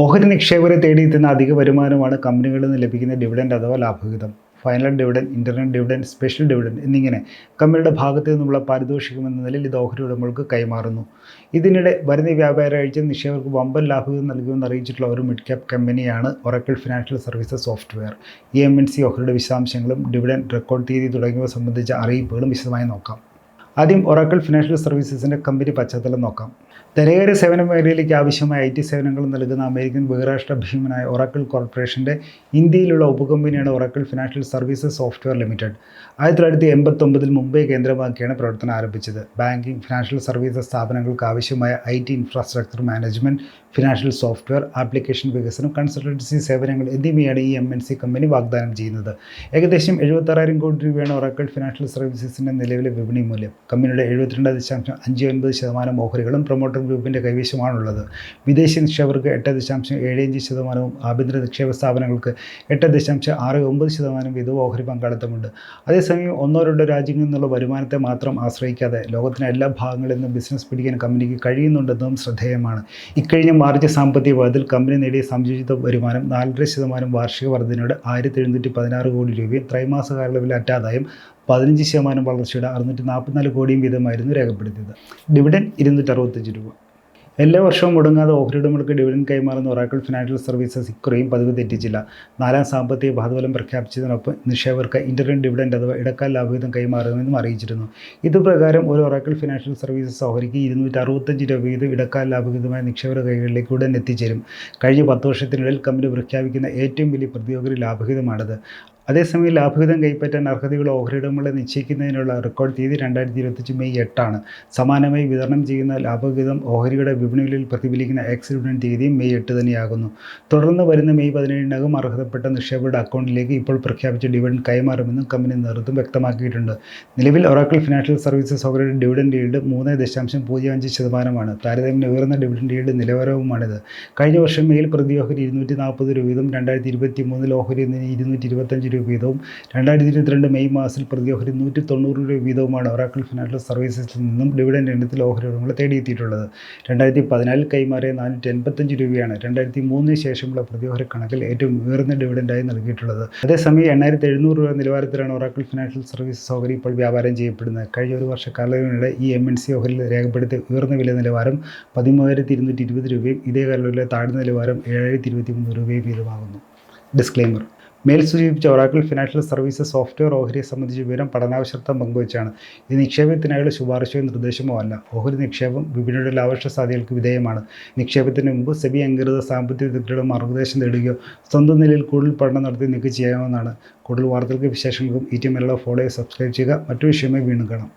ഓഹരി നിക്ഷേപകരെ തേടിയെത്തുന്ന അധിക വരുമാനമാണ് കമ്പനികളിൽ നിന്ന് ലഭിക്കുന്ന ഡിവിഡൻഡ് അഥവാ ലാഭവിഹിതം. Final dividend internet dividend special dividend എന്നിങ്ങനെ കമ്പനിയുടെ ഭാഗത്തു നിന്നുള്ള പാരിതോഷികമെന്ന നിലയിൽ ഇത് ഓഹരി ഉടമകൾക്ക് കൈമാറുന്നു. ഇതിനിടെ വരുന്ന വ്യാപാര ആഴ്ച നിക്ഷേപകർക്ക് വമ്പൻ ലാഭവിഹിതം നൽകുമെന്ന് അറിയിച്ചിട്ടുള്ള ഒരു മിഡ് ക്യാപ് കമ്പനിയാണ് Oracle financial services software E M N C ഓഹരിയുടെ വിശദാംശങ്ങളും ഡിവിഡൻ റെക്കോർഡ് തീയതി തുടങ്ങിയവ സംബന്ധിച്ച അറിയിപ്പുകളും വിശദമായി നോക്കാം. ആദ്യം ഒറാക്കിൾ ഫിനാൻഷ്യൽ സർവീസസിന്റെ കമ്പനി പശ്ചാത്തലം നോക്കാം. ധനകാര്യ സേവന മേഖലയിലേക്ക് ആവശ്യമായ ഐ ടി സേവനങ്ങൾ നൽകുന്ന അമേരിക്കൻ ബഹുരാഷ്ട്ര ഭീമനായ ഒറാക്കിൾ കോർപ്പറേഷന്റെ ഇന്ത്യയിലുള്ള ഉപകമ്പനിയാണ് Oracle financial services software limited ആയിരത്തി തൊള്ളായിരത്തി എൺപത്തൊമ്പതിൽ മുംബൈ കേന്ദ്രമാക്കിയാണ് പ്രവർത്തനം ആരംഭിച്ചത്. ബാങ്കിംഗ് ഫിനാൻഷ്യൽ സർവീസസ് സ്ഥാപനങ്ങൾക്ക് ആവശ്യമായ I T infrastructure management financial software application വികസനം കൺസൾട്ടൻസി സേവനങ്ങൾ എന്നിവയാണ് ഈ എം എൻ സി കമ്പനി വാഗ്ദാനം ചെയ്യുന്നത്. ഏകദേശം എഴുപത്താറായിരം കോടി രൂപയാണ് ഒറാക്കിൾ ഫിനാൻഷ്യൽ സർവീസസിന്റെ നിലവിലെ വിപണി മൂല്യം. കമ്പനിയുടെ എഴുപത്തിരണ്ട് ദശാംശം അഞ്ച് ഒൻപത് ശതമാനം ഓഹരികളും പ്രൊമോട്ടർ ഗ്രൂപ്പിന്റെ കൈവശമാണുള്ളത്. വിദേശ നിക്ഷേപകർക്ക് എട്ട് ദശാംശം ഏഴ് അഞ്ച് ശതമാനവും ആഭ്യന്തര നിക്ഷേപ സ്ഥാപനങ്ങൾക്ക് എട്ട് ദശാംശം ആറ് ഒമ്പത് ശതമാനം വീതവും ഓഹരി പങ്കാളിത്തമുണ്ട്. അതേസമയം ഒന്നോ രണ്ടോ രാജ്യങ്ങളിൽ നിന്നുള്ള വരുമാനത്തെ മാത്രം ആശ്രയിക്കാതെ ലോകത്തിന്റെ എല്ലാ ഭാഗങ്ങളിൽ നിന്നും ബിസിനസ് പിടിക്കാൻ കമ്പനിക്ക് കഴിയുന്നുണ്ടെന്നും ശ്രദ്ധേയമാണ്. ഇക്കഴിഞ്ഞ മാർച്ച് സാമ്പത്തിക പാദത്തിൽ കമ്പനി നേടിയ സംയോജിത വരുമാനം നാലര ശതമാനം വാർഷിക വർധനയുടെ ആയിരത്തി എഴുന്നൂറ്റി പതിനാറ് കോടി രൂപയും ത്രൈമാസ കാലയളവിൽ അറ്റാദായം പതിനഞ്ച് ശതമാനം വളർച്ചയുടെ അറുന്നൂറ്റി നാൽപ്പത്തിനാല് കോടിയും വീതമായിരുന്നു രേഖപ്പെടുത്തിയത്. ഡിവിഡൻ ഇരുന്നൂറ്റി അറുപത്തഞ്ച് രൂപ. എല്ലാ വർഷവും മുടങ്ങാതെ ഓഹരി ഉടമകൾക്ക് ഡിവിഡൻ കൈമാറുന്ന ഒറാക്കിൾ ഫിനാൻഷ്യൽ സർവീസസ് ഇക്കുറയും പതിവ് തെറ്റിച്ചില്ല. നാലാം സാമ്പത്തിക ബാധവലം പ്രഖ്യാപിച്ചതിനൊപ്പം നിക്ഷേപകർക്ക് ഇന്റർനെറ്റ് ഡിവിഡൻഡ് അഥവാ ഇടക്കാല ലാഭവിധം കൈമാറുമെന്നും അറിയിച്ചിരുന്നു. ഇതുപ്രകാരം ഒരു ഒറാക്കിൾ ഫിനാൻഷ്യൽ സർവീസസ് ഓഹരിക്ക് ഇരുന്നൂറ്റി അറുപത്തഞ്ച് രൂപ വീതം ഇടക്കാല ലാഭവിധമായ നിക്ഷേപക കൈകളിലേക്ക് ഉടൻ എത്തിച്ചേരും. കഴിഞ്ഞ പത്ത് വർഷത്തിനിടയിൽ കമ്പനി പ്രഖ്യാപിക്കുന്ന ഏറ്റവും വലിയ പ്രതിയോഗി ലാഭവിധമാണിത് അതേസമയം ലാഭവിഹിതം കൈപ്പറ്റാൻ അർഹതയുള്ള ഓഹരിടങ്ങളെ നിശ്ചയിക്കുന്നതിനുള്ള റെക്കോർഡ് തീയതി രണ്ടായിരത്തി ഇരുപത്തഞ്ച് മെയ് എട്ടാണ്. സമാനമായി വിതരണം ചെയ്യുന്ന ലാഭവിഹിതം ഓഹരിയുടെ വിപണികളിൽ പ്രതിഫലിക്കുന്ന എക്സ് ഡിവിഡൻ തീയതിയും മെയ് എട്ട് തന്നെയാകുന്നു. തുടർന്ന് വരുന്ന മെയ് പതിനേഴിനകം അർഹതപ്പെട്ട നിക്ഷേപകരുടെ അക്കൗണ്ടിലേക്ക് ഇപ്പോൾ പ്രഖ്യാപിച്ച ഡിവിഡൻ കൈമാറുമെന്നും കമ്പനി നേതൃത്വം വ്യക്തമാക്കിയിട്ടുണ്ട്. നിലവിൽ ഒറാക്കിൾ ഫിനാൻഷ്യൽ സർവീസസ് ഓഹരിയുടെ ഡിവിഡൻ ഈൽഡ് മൂന്ന് ദശാംശം പൂജ്യം അഞ്ച് ശതമാനമാണ്. താരതമ്യം ഉയർന്ന ഡിവിഡൻ ഈൽഡ് നിലവാരവുമാണിത്. കഴിഞ്ഞ വർഷം മെയിൽ പ്രതി ഓഹരി ഇരുന്നൂറ്റി നാൽപ്പത് രൂപയും രണ്ടായിരത്തി ഇരുപത്തി മൂന്നിൽ ഓഹരി ഇരുന്നൂറ്റി ഇരുപത്തഞ്ച് രൂപ വീതവും രണ്ടായിരത്തി ഇരുപത്തിരണ്ട് മെയ് മാസത്തിൽ പ്രതി ഓഹരി നൂറ്റി തൊണ്ണൂറ് രൂപ വീതവുമാണ് ഒറാക്കിൾ ഫിനാൻഷ്യൽ സർവീസസിൽ നിന്നും ഡിവിഡൻഡ് എണ്ണത്തിൽ ഓഹരി ഉടമകൾ തേടിയെത്തിയിട്ടുള്ളത്. രണ്ടായിരത്തി പതിനാലിൽ കൈമാറിയ നാനൂറ്റി എൺപത്തഞ്ച് രൂപയാണ് രണ്ടായിരത്തി മൂന്നിന് ശേഷമുള്ള പ്രതി ഓഹരി കണക്കിൽ ഏറ്റവും ഉയർന്ന ഡിവിഡൻഡായി നൽകിയിട്ടുള്ളത്. അതേസമയം എണ്ണായിരത്തി എഴുന്നൂറ് രൂപ നിലവാരത്തിലാണ് ഒറാക്കിൾ ഫിനാൻഷ്യൽ സർവീസസ് ഓഹരി ഇപ്പോൾ വ്യാപാരം ചെയ്യപ്പെടുന്നത്. കഴിഞ്ഞ ഒരു വർഷ കാലയളവിലെ ഈ എം എൻ സി ഓഹരിയിൽ രേഖപ്പെടുത്തിയ ഉയർന്ന വില നിലവാരം പതിമൂവായിരത്തി ഇരുന്നൂറ്റി ഇരുപത് രൂപയും ഇതേ കാലയളവിലെ താഴ്ന്ന നിലവാരം ഏഴായിരത്തി ഇരുപത്തി മൂന്ന് രൂപയും വീതമാകുന്നു. ഡിസ്ക്ലെയിമർ മേൽ സൂചിപ്പിച്ച ഒറാക്കിൾ ഫിനാൻഷ്യൽ സർവീസസ് സോഫ്റ്റ്വെയർ ഓഹരിയെ സംബന്ധിച്ച് വിവരം പഠനാവശ്യത്വം പങ്കുവച്ചാണ് ഇത് നിക്ഷേപത്തിനായുള്ള ശുപാർശയോ നിർദ്ദേശമോ അല്ല. ഓഹരി നിക്ഷേപം വിപണിയുടെ ലാവശ്യ സാധ്യതകൾക്ക് വിധേയമാണ്. നിക്ഷേപത്തിന് മുമ്പ് സെബി അംഗീകൃത സാമ്പത്തിക വിദഗ്ധരുടെ മാർഗനിർദ്ദേശം നേടുകയോ സ്വന്തം നിലയിൽ കൂടുതൽ പഠനം നടത്തി നിങ്ങൾക്ക് ചെയ്യാവുന്നതാണ്. കൂടുതൽ വാർത്തകൾക്ക് വിശേഷങ്ങൾക്കും ഈ ടി എം ഫോളോ സബ്സ്ക്രൈബ് ചെയ്യുക. മറ്റു വിഷയമായി വീണ്ടും കാണാം.